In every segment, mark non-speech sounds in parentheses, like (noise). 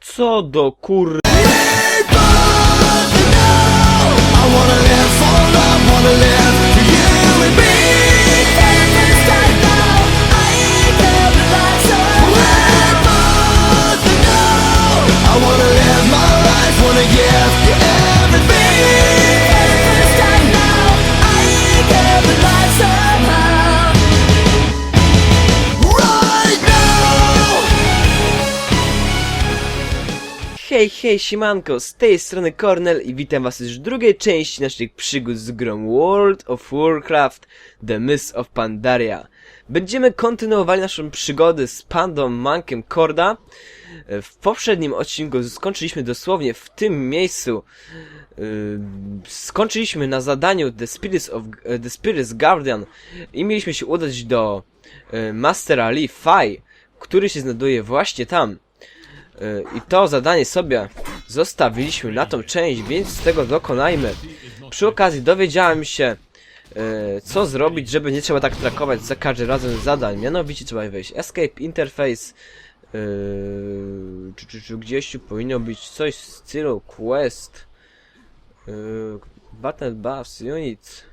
Co do kur... Hej, siemanko, z tej strony Cornel i witam was już w drugiej części naszych przygód z grą World of Warcraft The Mists of Pandaria. Będziemy kontynuowali naszą przygodę z pandą Mankiem Korda. W poprzednim odcinku skończyliśmy dosłownie w tym miejscu. Yy, skończyliśmy na zadaniu The Spirits, of, The Spirits Guardian i mieliśmy się udać do yy, Mastera Lee Fai, który się znajduje właśnie tam. I to zadanie sobie zostawiliśmy na tą część, więc z tego dokonajmy. Przy okazji dowiedziałem się, y, co zrobić, żeby nie trzeba tak trakować za każdym razem zadań. Mianowicie trzeba wejść Escape Interface, yy, czy, czy, czy gdzieś powinno być coś w stylu Quest, yy, Button Buffs Unit,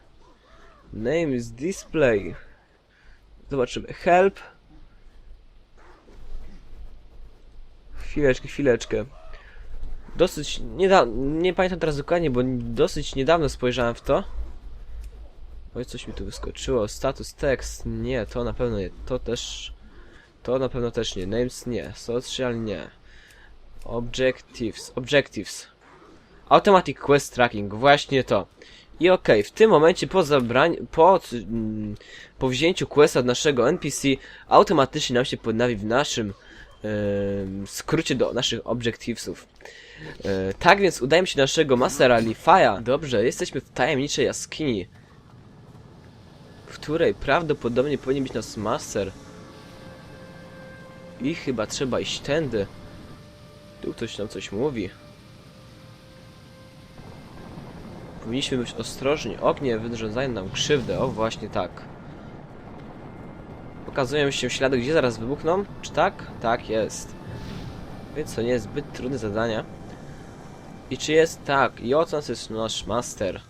Name is Display. Zobaczymy. Help. Chwileczkę, chwileczkę. Dosyć niedawno, nie pamiętam teraz dokładnie, bo dosyć niedawno spojrzałem w to. Oj, coś mi tu wyskoczyło. Status text, nie, to na pewno nie. To też, to na pewno też nie. Names nie. Social nie. Objectives, objectives. Automatic quest tracking, właśnie to. I okej, w tym momencie po zabraniu, po, mm, po wzięciu questa od naszego NPC automatycznie nam się podnawi w naszym skrócie do naszych objectivesów. E, tak więc udajemy się do naszego Mastera Leafe'a. Dobrze, jesteśmy w tajemniczej jaskini, w której prawdopodobnie powinien być nasz Master. I chyba trzeba iść tędy. Tu ktoś nam coś mówi. Powinniśmy być ostrożni. Ognie wyrządzają nam krzywdę. O, właśnie tak. Pokazują się ślady, gdzie zaraz wybuchną? Czy tak? Tak, jest. Więc to nie jest zbyt trudne zadanie. I czy jest? Tak. I oto jest nasz master.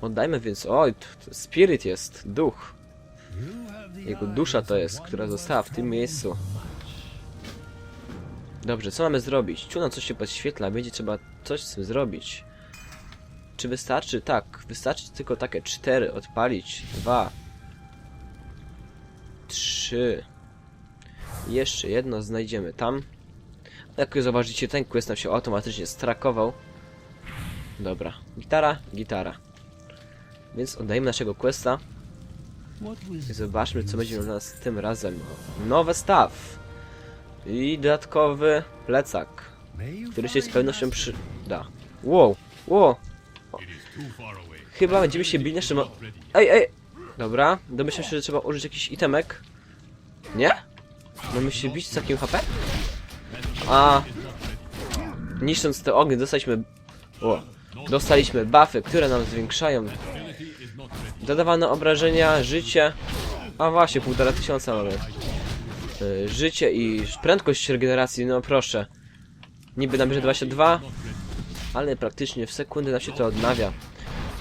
Oddajmy więc... Oj, spirit jest. Duch. Jego dusza to jest, która została w tym miejscu. Dobrze, co mamy zrobić? Tu nam coś się podświetla, będzie trzeba coś z tym zrobić. Czy wystarczy? Tak, wystarczy tylko takie cztery odpalić. Dwa. Trzy. Jeszcze jedno znajdziemy tam. Jak zauważycie, ten quest nam się automatycznie strakował. Dobra. Gitara, gitara. Więc oddajemy naszego questa. I zobaczmy, co będzie u nas tym razem. Nowe staw. I dodatkowy plecak, który się z pewnością przyda. Wow, wow. Chyba będziemy się bić naszym... Ej, ej! Dobra, domyślam się, że trzeba użyć jakiś itemek. Nie? Mamy się bić z takim HP? A... Niszcząc te ognie dostaliśmy... O, dostaliśmy buffy, które nam zwiększają dodawane obrażenia, życie... A właśnie, półtora tysiąca mamy. Y, Życie i prędkość regeneracji, no proszę. Niby nam bierze 22, ale praktycznie w sekundę nam się to odnawia.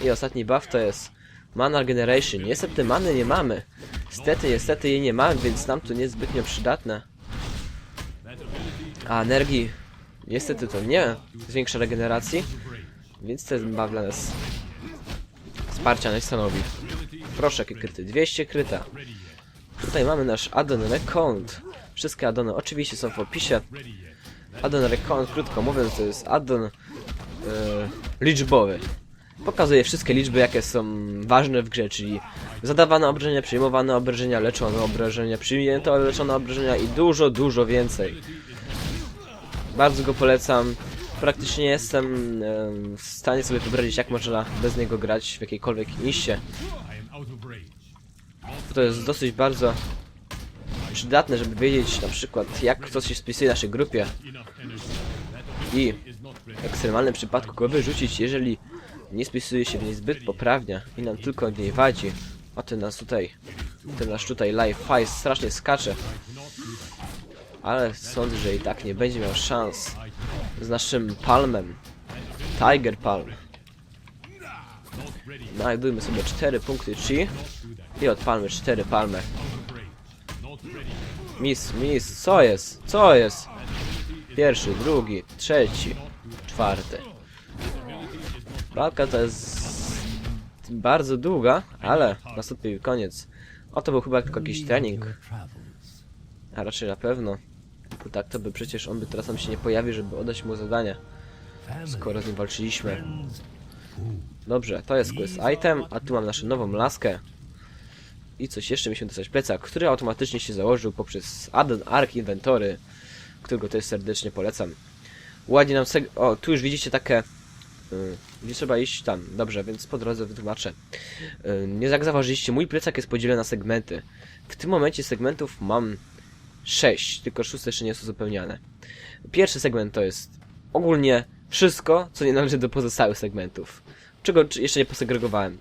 I ostatni buff to jest Mana Regeneration. Niestety many nie mamy. Niestety, niestety jej nie mamy, więc nam to niezbytnio przydatne. A energii niestety to nie zwiększa regeneracji, więc ten buff dla nas wsparcia nie stanowi. Proszę, jakie kryty. 200 kryta. Tutaj mamy nasz addon Recount. Wszystkie addony oczywiście są w opisie. Addon Recount, krótko mówiąc, to jest addon e, liczbowy. Pokazuje wszystkie liczby, jakie są ważne w grze, czyli zadawane obrażenia, przyjmowane obrażenia, leczone obrażenia, przyjęte leczone obrażenia i dużo, dużo więcej. Bardzo go polecam. Praktycznie jestem em, w stanie sobie wyobrazić, jak można bez niego grać w jakiejkolwiek niście. To jest dosyć bardzo przydatne, żeby wiedzieć na przykład jak ktoś się spisuje w naszej grupie i w ekstremalnym przypadku go wyrzucić, jeżeli nie spisuje się w niej zbyt poprawnie i nam tylko w niej wadzi. O ten nas tutaj, ten nasz tutaj live file strasznie skacze. Ale sądzę, że i tak nie będzie miał szans z naszym palmem. Tiger Palm. Znajdujmy sobie 4 punkty chi i odpalmy 4 palmy. Miss, miss, co jest? Co jest? Pierwszy, drugi, trzeci, czwarty. Walka to jest bardzo długa, ale nastąpił koniec. O, to był chyba tylko jakiś trening. A raczej na pewno. Bo tak to by przecież on by teraz nam się nie pojawił, żeby oddać mu zadanie. Skoro z nim walczyliśmy. Dobrze, to jest quest item, a tu mam naszą nową laskę. I coś jeszcze mi się dostać plecak, który automatycznie się założył poprzez add-on Arc Inventory, którego też serdecznie polecam. Ładnie nam seg... O, tu już widzicie takie... Yy, gdzie trzeba iść? Tam. Dobrze, więc po drodze wytłumaczę. Yy, nie jak zauważyliście, mój plecak jest podzielony na segmenty. W tym momencie segmentów mam 6, tylko szóste jeszcze nie są uzupełniane. Pierwszy segment to jest ogólnie wszystko, co nie należy do pozostałych segmentów. Czego jeszcze nie posegregowałem.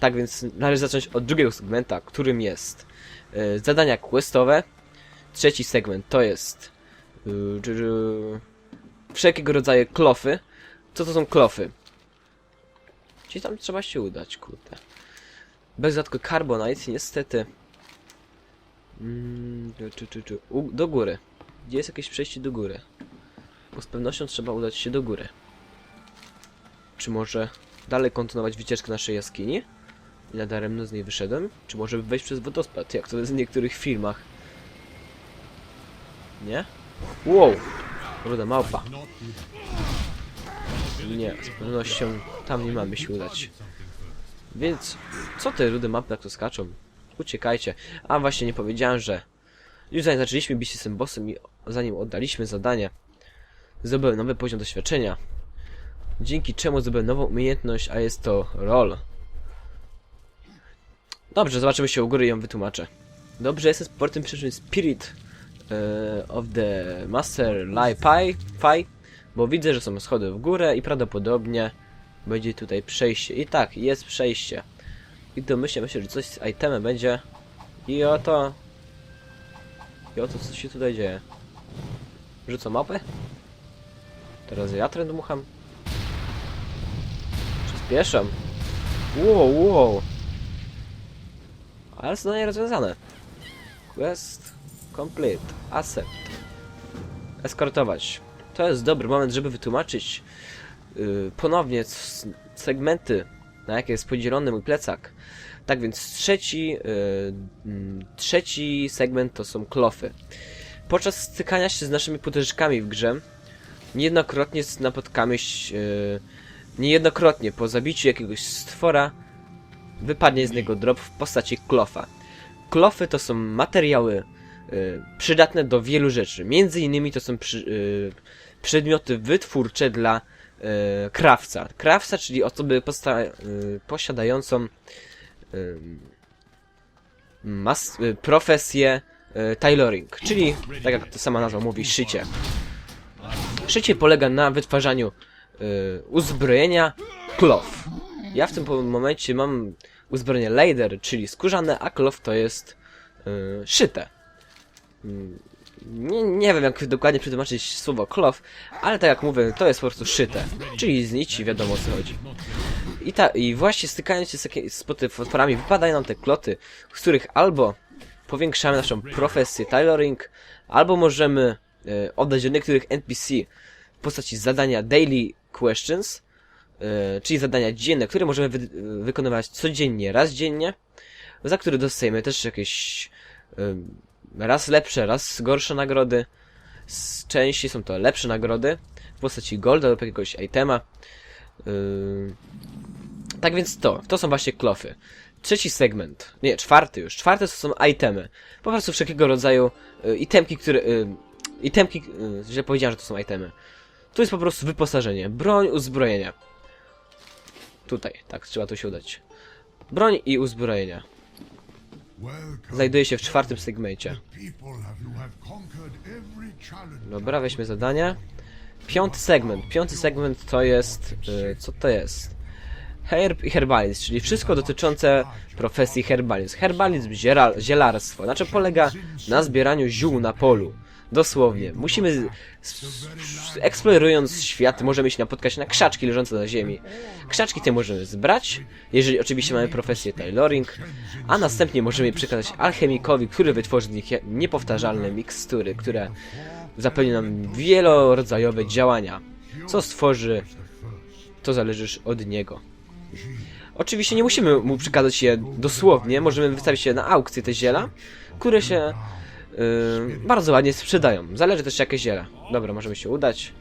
Tak więc należy zacząć od drugiego segmenta, którym jest yy, zadania questowe. Trzeci segment to jest wszelkiego rodzaju klofy. Co to są klofy? Gdzie tam trzeba się udać, kurde. Bez dodatku Carbonite, niestety. Mm, czy, czy, czy, u, do góry. Gdzie jest jakieś przejście do góry? Bo z pewnością trzeba udać się do góry. Czy może dalej kontynuować wycieczkę naszej jaskini? I nadaremno z niej wyszedłem? Czy może wejść przez wodospad, jak to jest w niektórych filmach? Nie? Wow! Ruda małpa. Nie, z pewnością tam nie mamy się udać. Więc, co te rude mapy tak to skaczą? Uciekajcie. A właśnie nie powiedziałem, że już zanim zaczęliśmy bić się z tym bossem i zanim oddaliśmy zadanie, zdobyłem nowy poziom doświadczenia. Dzięki czemu zdobyłem nową umiejętność, a jest to roll. Dobrze, zobaczymy się u góry i ją wytłumaczę. Dobrze, jestem sportem przyszłym Spirit e, of the Master Lai Pai, Pai, bo widzę, że są schody w górę i prawdopodobnie będzie tutaj przejście. I tak, jest przejście. I domyślam się, że coś z itemem będzie. I oto... I oto co się tutaj dzieje. Rzucą mapę? Teraz ja trend dmucham. Przyspieszam. Wow, wow. Ale zadanie rozwiązane. Quest complete. Accept. Eskortować. To jest dobry moment, żeby wytłumaczyć yy, ponownie segmenty, na jakie jest podzielony mój plecak. Tak więc trzeci, yy, trzeci segment to są klofy. Podczas stykania się z naszymi potyczkami w grze, niejednokrotnie napotkamy się, yy, niejednokrotnie po zabiciu jakiegoś stwora wypadnie z niego drop w postaci klofa. Klofy to są materiały przydatne do wielu rzeczy. Między innymi to są przy, y, przedmioty wytwórcze dla y, krawca. Krawca, czyli osoby posiadającą profesję tailoring, czyli tak jak to sama nazwa mówi, szycie. Szycie polega na wytwarzaniu uzbrojenia klof. Ja w tym momencie mam uzbrojenie Leider, czyli skórzane, a klof to jest szyte. Nie, nie wiem jak dokładnie przetłumaczyć słowo klof, ale tak jak mówię, to jest po prostu szyte, czyli z nici wiadomo o co chodzi. I, ta, I właśnie stykając się z, takie- z potworami wypadają nam te kloty, z których albo powiększamy naszą profesję tailoring, albo możemy e, oddać do niektórych NPC w postaci zadania daily questions, e, czyli zadania dzienne, które możemy wy, wykonywać codziennie, raz dziennie, za które dostajemy też jakieś e, raz lepsze, raz gorsze nagrody. Z części są to lepsze nagrody w postaci golda lub jakiegoś itema. Yy, tak więc to, to są właśnie klofy. Trzeci segment, nie, czwarty już. Czwarty to są itemy. Po prostu wszelkiego rodzaju y, itemki, które... Y, itemki, y, źle powiedziałem, że to są itemy. Tu jest po prostu wyposażenie. Broń, uzbrojenia. Tutaj, tak, trzeba tu się udać. Broń i uzbrojenia. Znajduje się w czwartym segmencie. Dobra, weźmy zadanie. Piąty segment. Piąty segment to jest... y, co to jest? Herb i herbalizm, czyli wszystko dotyczące profesji herbalizm. Herbalizm, zielarstwo, znaczy polega na zbieraniu ziół na polu. Dosłownie. Musimy, z- s- eksplorując świat, możemy się napotkać na krzaczki leżące na ziemi. Krzaczki te możemy zbrać, jeżeli oczywiście mamy profesję tailoring, a następnie możemy je przekazać alchemikowi, który wytworzy z nich niepowtarzalne mikstury, które zapewni nam wielorodzajowe działania. Co stworzy, to zależy od niego. Oczywiście nie musimy mu przekazać je dosłownie, możemy wystawić je na aukcję te ziela, które się yy, bardzo ładnie sprzedają. Zależy też jakie ziele. Dobra, możemy się udać.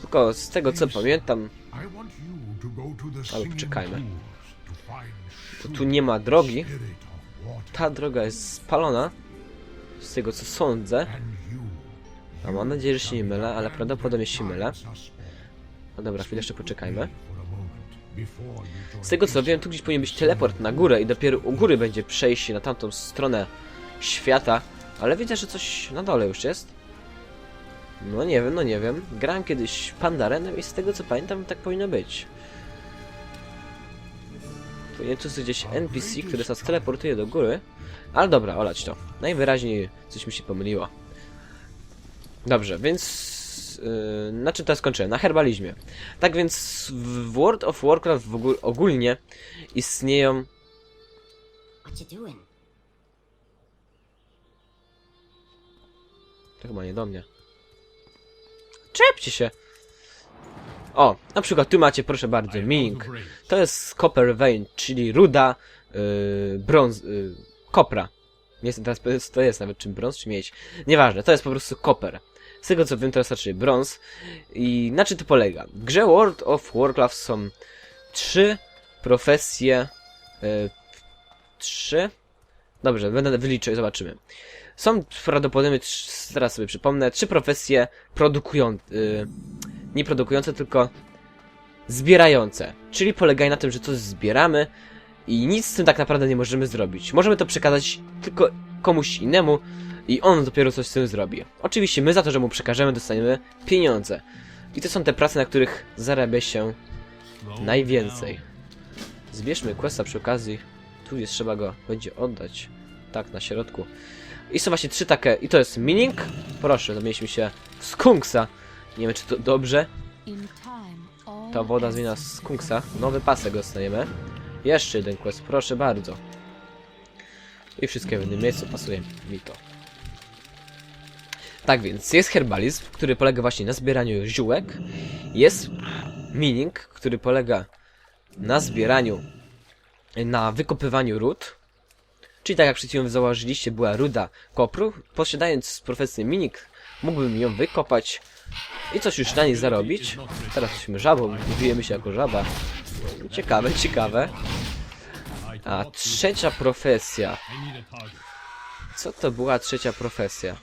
Tylko z tego co pamiętam, Ale poczekajmy. to tu nie ma drogi. Ta droga jest spalona, z tego co sądzę. A mam nadzieję, że się nie mylę, ale prawdopodobnie się mylę. No dobra, chwilę jeszcze poczekajmy. Z tego co wiem, tu gdzieś powinien być teleport na górę i dopiero u góry będzie przejście na tamtą stronę świata, ale widzę, że coś na dole już jest. No nie wiem, no nie wiem. Grałem kiedyś Pandarenem i z tego co pamiętam tak powinno być. Powinien tu jest gdzieś NPC, który nas teleportuje do góry. Ale dobra, olać to. Najwyraźniej coś mi się pomyliło. Dobrze, więc... Yy, na czym teraz skończyłem? Na herbalizmie. Tak więc w World of Warcraft w ogóle, ogólnie istnieją... What you doing? To chyba nie do mnie. Czepcie się! O, na przykład tu macie, proszę bardzo, Ming. To jest copper vein, czyli ruda yy, brąz, yy, kopra. Nie jestem teraz pewien, co to jest, nawet czym brąz, czy miedź. Nieważne, to jest po prostu koper. Z tego co wiem, to jest raczej brąz. I na czym to polega? W grze World of Warcraft są trzy profesje. Yy, trzy? Dobrze, będę wyliczył i zobaczymy. Są prawdopodobnie, trz- teraz sobie przypomnę, trzy profesje produkujące, yy, nie produkujące, tylko zbierające. Czyli polegają na tym, że coś zbieramy i nic z tym tak naprawdę nie możemy zrobić. Możemy to przekazać tylko komuś innemu i on dopiero coś z tym zrobi. Oczywiście my za to, że mu przekażemy, dostaniemy pieniądze. I to są te prace, na których zarabia się najwięcej. Zbierzmy questa przy okazji. Tu jest, trzeba go będzie oddać. Tak, na środku. I są właśnie trzy takie, i to jest mining. Proszę, zamieniliśmy się w skunksa. Nie wiem, czy to dobrze. Ta woda zmienia skunksa. Nowy pasek dostajemy. Jeszcze jeden quest, proszę bardzo. I wszystkie w jednym miejscu, pasuje mi to. Tak więc, jest herbalizm, który polega właśnie na zbieraniu ziółek. Jest mining, który polega na zbieraniu, na wykopywaniu ród. Czyli tak jak przed chwilą założyliście, była ruda kopru. Posiadając profesję minik, mógłbym ją wykopać i coś już na niej zarobić. Teraz jesteśmy żabą, bijemy się jako żaba. Ciekawe, ciekawe. A trzecia profesja. Co to była trzecia profesja?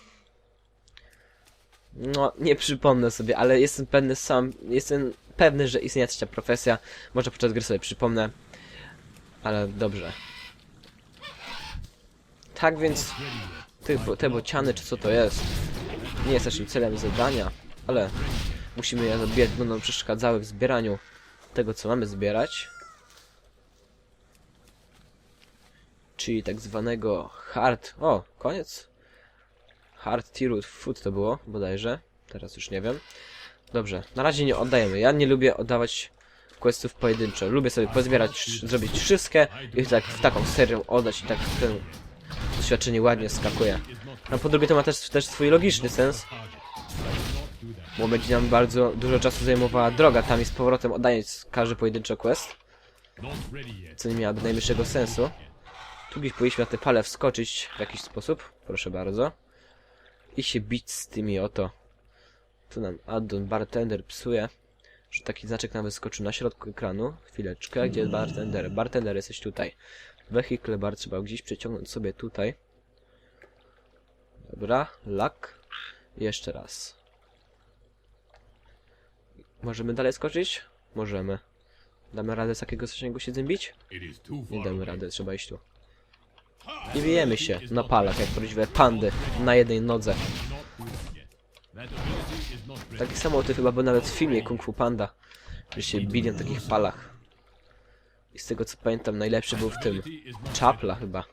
No, nie przypomnę sobie, ale jestem pewny sam, jestem pewny, że istnieje trzecia profesja. Może podczas gry sobie przypomnę. Ale dobrze. Tak więc, bo- te bociany, czy co to jest? Nie jest naszym celem zadania, ale musimy je zabijać, będą nam przeszkadzały w zbieraniu tego, co mamy zbierać. Czyli tak zwanego hard... O, koniec? Hard Tirut Food to było, bodajże. Teraz już nie wiem. Dobrze, na razie nie oddajemy. Ja nie lubię oddawać questów pojedynczo. Lubię sobie pozbierać, zrobić wszystkie i tak w taką serię oddać i tak ten doświadczenie ładnie skakuje. A po drugie to ma też, też swój logiczny sens, bo będzie nam bardzo dużo czasu zajmowała droga tam i z powrotem oddając każdy pojedynczo quest, co nie miałoby najmniejszego sensu. Tu gdzieś powinniśmy na te pale wskoczyć w jakiś sposób, proszę bardzo. I się bić z tymi oto. Tu nam addon bartender psuje, że taki znaczek nam wyskoczył na środku ekranu. Chwileczkę, gdzie jest bartender? Bartender jesteś tutaj. Wehikle bar trzeba gdzieś przeciągnąć sobie tutaj. Dobra, lak. Jeszcze raz. Możemy dalej skoczyć? Możemy. Damy radę z takiego strasznego się zębić? Nie damy rady, trzeba iść tu. I bijemy się na palach, jak prawdziwe pandy, na jednej nodze. Taki samotyp chyba był nawet w filmie Kung Fu Panda, że się bili na takich palach. I z tego co pamiętam, najlepszy był w tym. Czapla chyba.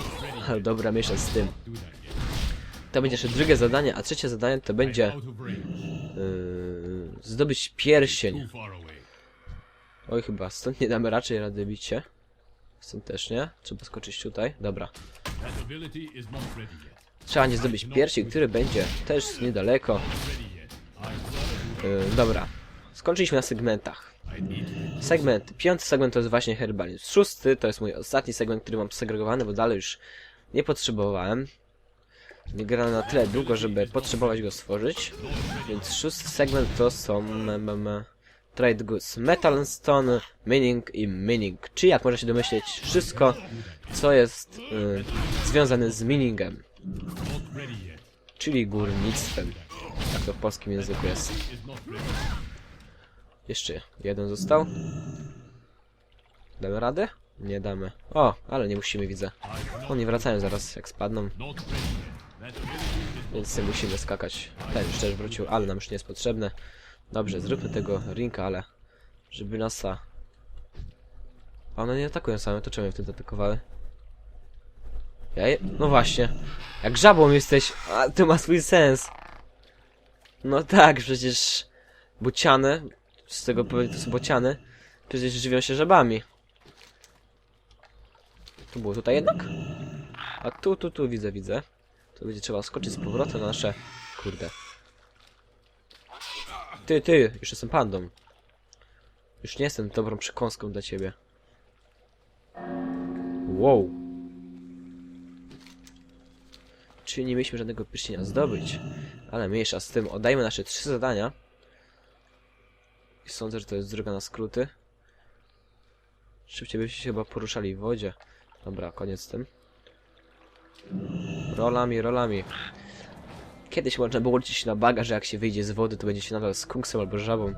(laughs) Dobra, miesza z tym. To będzie jeszcze drugie zadanie, a trzecie zadanie to będzie yy, zdobyć pierścień. Oj, chyba stąd nie damy raczej rady bić się. Stąd też nie. Trzeba skoczyć tutaj. Dobra. Trzeba nie zdobyć pierścień, który będzie też niedaleko. Yy, dobra. Skończyliśmy na segmentach. Segment. Piąty segment to jest właśnie herbalizm. Szósty to jest mój ostatni segment, który mam segregowany, bo dalej już nie potrzebowałem. Nie grałem na tyle długo, żeby potrzebować go stworzyć. Więc szósty segment to są Trade Goods, Metal Stone, Mining i Mining. Czy jak można się domyśleć, wszystko co jest y, związane z miningiem. Czyli górnictwem. Tak to w polskim języku jest. Jeszcze jeden został. Damy radę? Nie damy. O, ale nie musimy, widzę. Oni wracają zaraz, jak spadną. Więc nie musimy skakać. Ten już też wrócił, ale nam już nie jest potrzebne. Dobrze, zróbmy tego rinka, ale... Żeby nasa... A one nie atakują same, to czemu je wtedy atakowały? Ja je... No właśnie. Jak żabą jesteś, a to ma swój sens. No tak, przecież... Bociany, z tego powodu to są bociany, przecież żywią się żabami. Tu było tutaj jednak? A tu, tu, tu widzę, widzę. To będzie trzeba skoczyć z powrotem na nasze... Kurde. Ty, ty, już jestem pandą. Już nie jestem dobrą przekąską dla ciebie. Wow. Czyli nie mieliśmy żadnego pierścienia zdobyć. Ale mniejsza z tym. Oddajmy nasze trzy zadania. Sądzę, że to jest droga na skróty. Szybciej byście się chyba poruszali w wodzie. Dobra, koniec z tym. Rolami, rolami. Kiedyś można było liczyć na baga, że jak się wyjdzie z wody, to będzie się nadal skunksem albo żabą.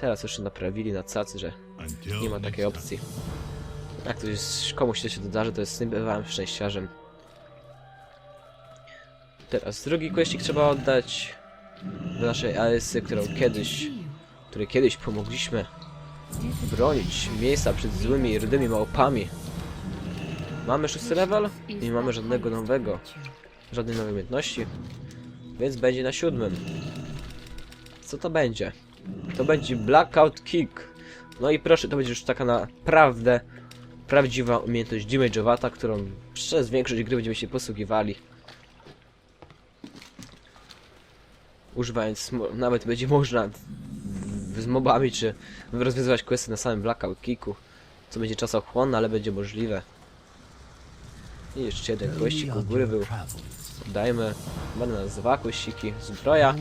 Teraz już naprawili na cacy, że nie ma takiej opcji. Jak to jest, komuś to się dodarzy, to jest z tym bywałem szczęściarzem. Teraz drugi questik trzeba oddać do naszej ASy, którą kiedyś, której kiedyś pomogliśmy bronić miejsca przed złymi i rudymi małpami. Mamy szósty level i nie mamy żadnego nowego, żadnej nowej umiejętności, więc będzie na siódmym. Co to będzie? To będzie Blackout Kick. No i proszę, to będzie już taka naprawdę prawdziwa umiejętność damage'owata, którą przez większość gry będziemy się posługiwali. Używając, nawet będzie można z mobami, czy rozwiązywać questy na samym Blackout Kicku. Co będzie czasochłonne, ale będzie możliwe. I jeszcze jeden questik u góry był. Dajmy. Będę nas dwa quesiki. Zbroja.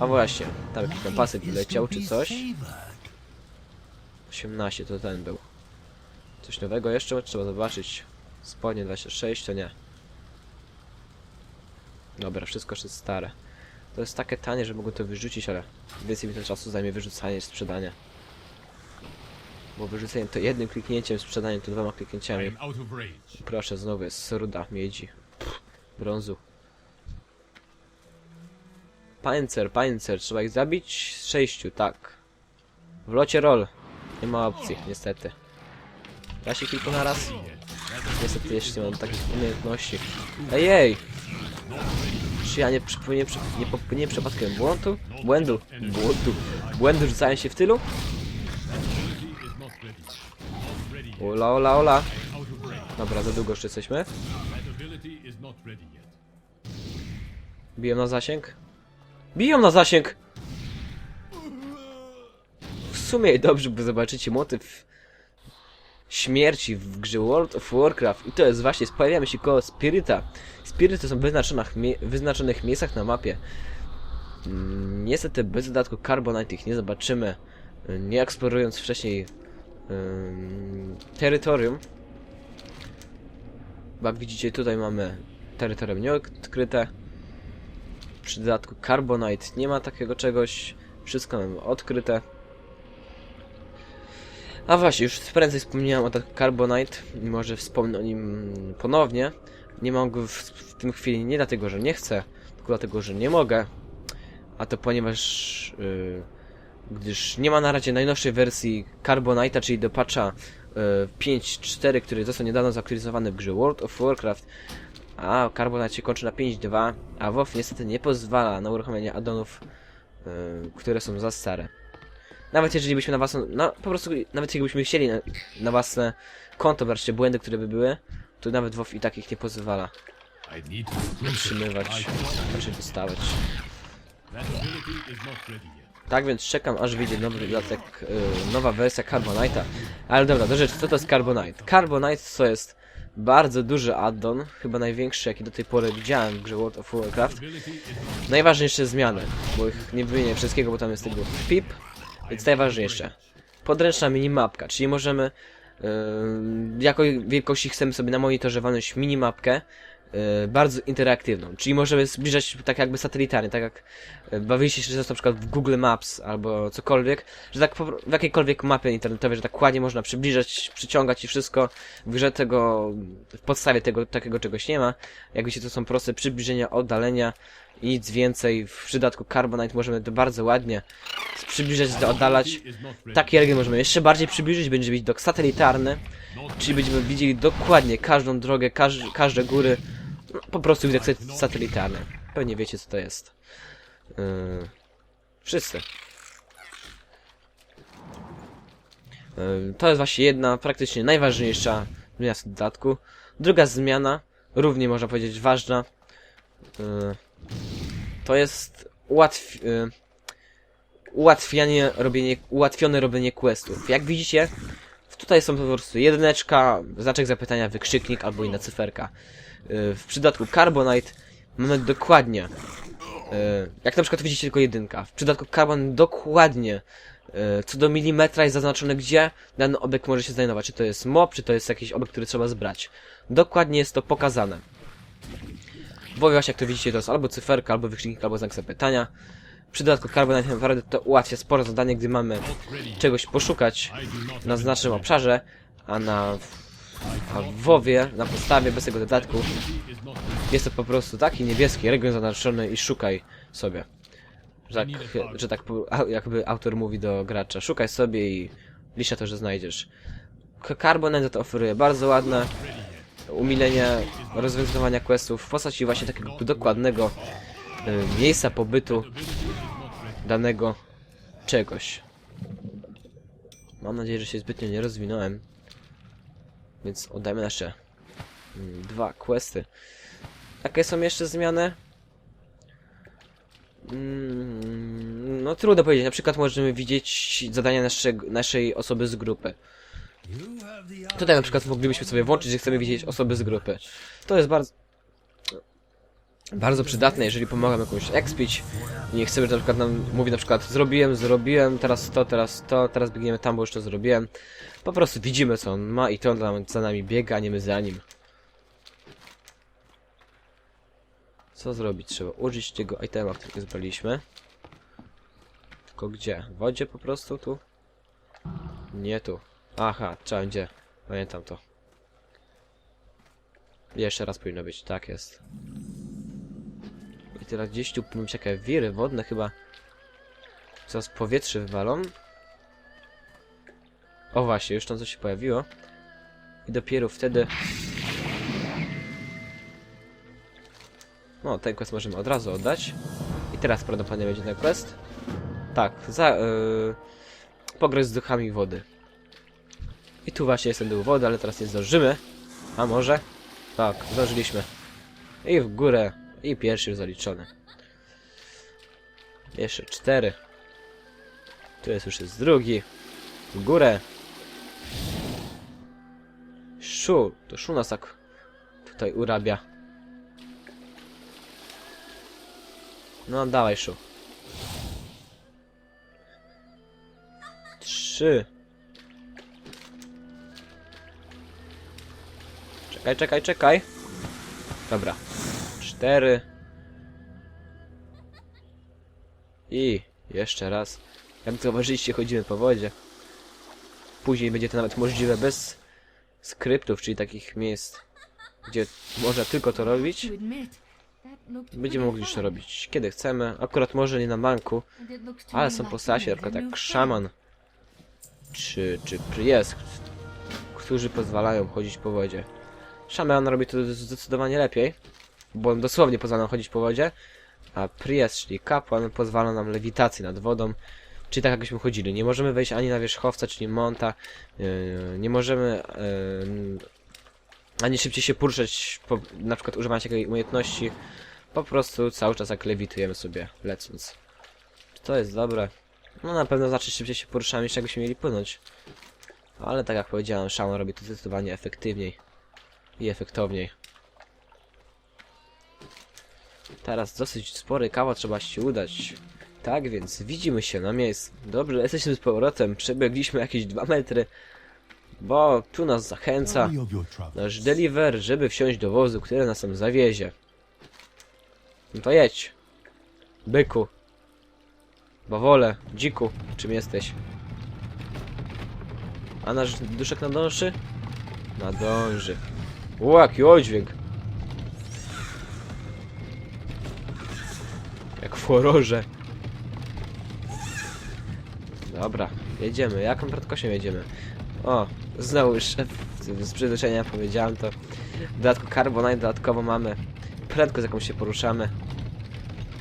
A właśnie, tam jakiś tam pasek wyleciał, czy coś. 18 to ten był. Coś nowego jeszcze? Trzeba zobaczyć. Spodnie 26 to nie. Dobra, wszystko jeszcze stare. To jest takie tanie, że mogę to wyrzucić, ale więcej mi to czasu zajmie wyrzucanie sprzedanie. Bo wyrzucenie to jednym kliknięciem, sprzedanie to dwoma kliknięciami. Proszę, znowu jest ruda, miedzi, Pff, brązu. Pancer, pancer, trzeba ich zabić? Z sześciu, tak. W locie roll. Nie ma opcji, niestety. Da się kilku na raz? Niestety jeszcze nie mam takich umiejętności. Ej, ej! Czy ja nie przy, nie popełniłem przypadkiem błędu? Błędu, błędu, błędu rzucałem się w tylu? Ola, ola, ola. Dobra, za długo jeszcze jesteśmy. Biją na zasięg? Biją na zasięg! W sumie dobrze, bo zobaczycie motyw śmierci w grze World of Warcraft i to jest właśnie, pojawiamy się koło Spiryta. Spiryty są w wyznaczonych, wyznaczonych miejscach na mapie. Mm, Niestety bez dodatku Carbonite ich nie zobaczymy, nie eksplorując wcześniej terytorium. Jak widzicie tutaj mamy terytorium nieodkryte. Przy dodatku Carbonite nie ma takiego czegoś. Wszystko mamy odkryte. A właśnie, już prędzej wspomniałem o tak Carbonite, może wspomnę o nim ponownie. Nie mogę w, w tym chwili nie dlatego, że nie chcę, tylko dlatego, że nie mogę. A to ponieważ... Yy, gdyż nie ma na razie najnowszej wersji Carbonite'a, czyli do patcha yy, 5.4, który został niedawno zaktualizowany w grze World of Warcraft. A Carbonite się kończy na 5.2, a WoW niestety nie pozwala na uruchomienie addonów, yy, które są za stare. Nawet jeżeli byśmy na własną, no po prostu, nawet jakbyśmy chcieli na, na własne konto wreszcie błędy, które by były, to nawet WoW i tak ich nie pozwala utrzymywać, znaczy ready yet. Tak więc czekam aż wyjdzie nowy dodatek, yy, nowa wersja Carbonite'a. Ale dobra, do rzeczy, co to jest Carbonite? Carbonite to jest bardzo duży addon, chyba największy jaki do tej pory widziałem w grze World of Warcraft. Najważniejsze zmiany, bo ich nie wymienię wszystkiego, bo tam jest tego pip, więc najważniejsze. Podręczna minimapka, czyli możemy, yy, jakiej wielkości chcemy sobie na monitorze walnąć minimapkę, yy, bardzo interaktywną, czyli możemy zbliżać tak jakby satelitarnie, tak jak yy, bawiliście się na przykład w Google Maps albo cokolwiek, że tak w jakiejkolwiek mapie internetowej, że tak ładnie można przybliżać, przyciągać i wszystko, w tego, w podstawie tego, takiego czegoś nie ma, jak wiecie to są proste przybliżenia, oddalenia, nic więcej. W przydatku Carbonite możemy to bardzo ładnie przybliżać, oddalać. is not ready. Taki region możemy jeszcze bardziej przybliżyć, będzie widok satelitarny, czyli będziemy widzieli dokładnie każdą drogę, każ każde góry. No, po prostu widok sat- satelitarny. Pewnie wiecie co to jest. Yy... Wszyscy. Yy, To jest właśnie jedna, praktycznie najważniejsza zmiana w dodatku. Druga zmiana, równie można powiedzieć ważna, yy, to jest ułatw... y, ułatwianie robienie, ułatwione robienie questów. Jak widzicie, tutaj są po prostu jedyneczka, znaczek zapytania, wykrzyknik albo inna cyferka. Y, w przydatku Carbonite mamy dokładnie, y, jak na przykład widzicie tylko jedynka, w przydatku Carbon dokładnie co do milimetra jest zaznaczone gdzie dany obiekt może się znajdować, czy to jest mob, czy to jest jakiś obiekt, który trzeba zbrać. Dokładnie jest to pokazane. Bo właśnie jak to widzicie, to jest albo cyferka, albo wykrzyknik, albo znak zapytania. Przy dodatku Carbonite naprawdę to ułatwia sporo zadanie, gdy mamy czegoś poszukać na znacznym obszarze, a na a WoWie, na podstawie bez tego dodatku, jest to po prostu taki niebieski region zaznaczony i szukaj sobie. Że tak, że tak jakby autor mówi do gracza, szukaj sobie i liczę to, że znajdziesz. Carbonite to oferuje bardzo ładne umilenie rozwiązywania questów w postaci właśnie takiego dokładnego y, miejsca pobytu danego czegoś. Mam nadzieję, że się zbytnio nie rozwinąłem. Więc oddajmy nasze mm, dwa questy. Jakie są jeszcze zmiany? Mm, No trudno powiedzieć, na przykład możemy widzieć zadania naszego, naszej osoby z grupy. Tutaj na przykład moglibyśmy sobie włączyć, że chcemy widzieć osoby z grupy. To jest bardzo... Bardzo przydatne, jeżeli pomagam jakąś expić nie chcemy, że na przykład nam mówi na przykład zrobiłem, zrobiłem, teraz to, teraz to, teraz biegniemy tam, bo to zrobiłem. Po prostu widzimy co on ma i to on za nami biega, a nie my za nim. Co zrobić? Trzeba użyć tego itema, który zbraliśmy. Tylko gdzie? W wodzie po prostu tu? Nie tu. Aha, trzeba gdzie? Pamiętam to. Jeszcze raz powinno być, tak jest. I teraz gdzieś tu powinny być jakieś wiry wodne chyba. Zaraz powietrze wywalą. O właśnie, już tam coś się pojawiło. I dopiero wtedy... No, ten quest możemy od razu oddać. I teraz prawdopodobnie będzie ten quest. Tak, za... Yy, pograć z duchami wody. I tu właśnie jest ten dół wody, ale teraz nie zdążymy. A może? Tak, zdążyliśmy. I w górę. I pierwszy zaliczony. Jeszcze cztery. Tu jest już jest drugi. W górę. Szu. To Szu nas tak tutaj urabia. No dawaj Szu. Trzy. Czekaj, czekaj, czekaj. Dobra. Cztery. I jeszcze raz. Jak zauważyliście, chodzimy po wodzie. później będzie to nawet możliwe bez skryptów, czyli takich miejsc, gdzie można tylko to robić. Będziemy mogli już to robić kiedy chcemy. Akurat może nie na banku, ale są postacie, jak new szaman, czy, czy Priest, którzy pozwalają chodzić po wodzie. Szaman robi to zdecydowanie lepiej, bo on dosłownie pozwala nam chodzić po wodzie, a Priest, czyli kapłan, pozwala nam lewitację nad wodą, czyli tak jakbyśmy chodzili. Nie możemy wejść ani na wierzchowca, czyli monta, yy, nie możemy yy, ani szybciej się poruszać, po, na przykład używać jakiej umiejętności, po prostu cały czas jak lewitujemy sobie lecąc. Czy to jest dobre? No na pewno znacznie szybciej się poruszamy niż jakbyśmy mieli płynąć. Ale tak jak powiedziałem, Shaman robi to zdecydowanie efektywniej. I efektowniej. Teraz dosyć spory kawał trzeba się udać. Tak więc widzimy się na miejscu. Dobrze, jesteśmy z powrotem. Przebiegliśmy jakieś 2 metry. Bo tu nas zachęca nasz deliver, żeby wsiąść do wozu, który nas tam zawiezie. No to jedź. Byku. Bawole, dziku, czym jesteś? A nasz duszek nadąży? Nadąży. O, jaki oddźwięk. Jak w horrorze. Dobra, jedziemy. Jaką prędkością jedziemy? O, znowu już z przyzwyczajenia powiedziałem to. W dodatku Carbonite dodatkowo mamy prędkość, z jaką się poruszamy.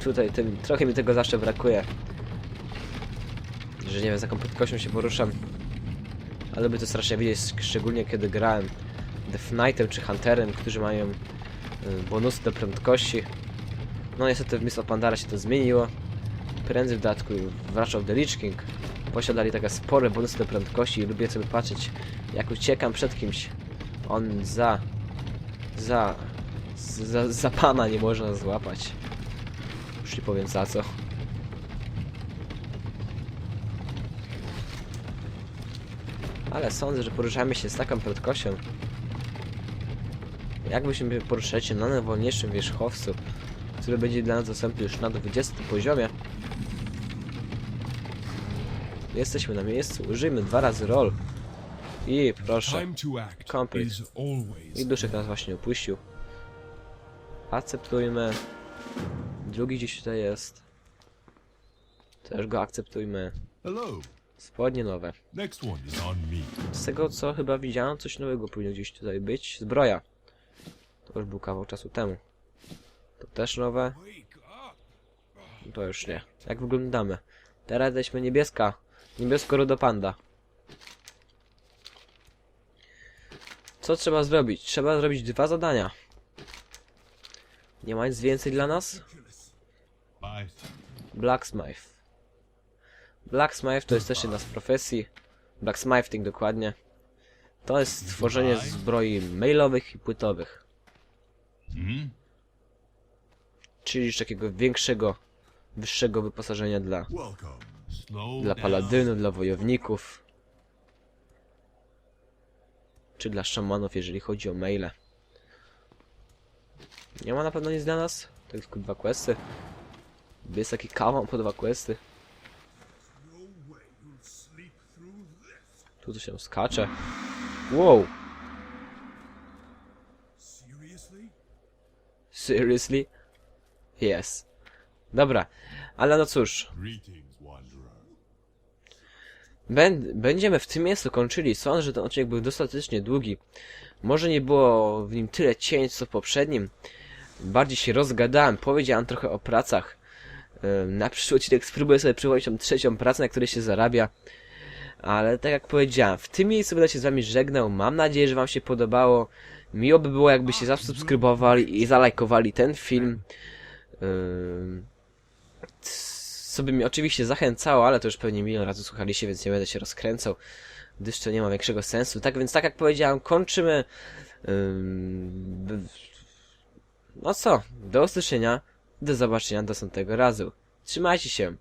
Tutaj tym, trochę mi tego zawsze brakuje. Że nie wiem z jaką prędkością się poruszam. Ale lubię to strasznie widzieć, szczególnie kiedy grałem Death Knightem czy Hunterem, którzy mają y, bonusy do prędkości. No niestety w Mist Pandara się to zmieniło. Prędzej w dodatku w Rush of the Lich King posiadali takie spore bonusy do prędkości i lubię sobie patrzeć jak uciekam przed kimś. On za... za... za, za pana nie można złapać. Już nie powiem za co. Ale sądzę, że poruszamy się z taką prędkością. Poruszali się na najwolniejszym wierzchowcu, który będzie dla nas dostępny już na 20 poziomie. Jesteśmy na miejscu, użyjmy dwa razy roll. I proszę. Complete. I duszek nas właśnie opuścił. Akceptujmy. Drugi gdzieś tutaj jest. Też go akceptujmy. Spodnie nowe. Z tego co chyba widziałem, coś nowego powinno gdzieś tutaj być. Zbroja. To już był kawał czasu temu. To też nowe. To już nie. Jak wyglądamy? Teraz jesteśmy niebieska. Niebiesko-rudo panda. Co trzeba zrobić? Trzeba zrobić dwa zadania. Nie ma nic więcej dla nas? Blacksmith. Blacksmith to jest też jedna z profesji. Blacksmithing dokładnie. To jest tworzenie zbroi mailowych i płytowych. Hmm? Czyli już takiego większego, wyższego wyposażenia dla, dla paladynów, dla wojowników. Czy dla szamanów, jeżeli chodzi o maile. Nie ma na pewno nic dla nas. To tylko dwa questy. Jest taki kawał po dwa questy. Tu to się skacze. Wow! Seriously? Seriously? Yes. Dobra, ale no cóż. Będziemy w tym miejscu kończyli. Sądzę, że ten odcinek był dostatecznie długi. Może nie było w nim tyle cięć co w poprzednim. Bardziej się rozgadałem, powiedziałem trochę o pracach. Na przyszły odcinek spróbuję sobie przywołać tą trzecią pracę, na której się zarabia. Ale tak jak powiedziałem, w tym miejscu będę się z wami żegnał. Mam nadzieję, że wam się podobało. Miło by było, jakbyście zasubskrybowali i zalajkowali ten film. Co by mi oczywiście zachęcało, ale to już pewnie milion razy słuchaliście, więc nie będę się rozkręcał, gdyż to nie ma większego sensu. Tak więc, tak jak powiedziałem, kończymy. No co, do usłyszenia, do zobaczenia do następnego razu. Trzymajcie się.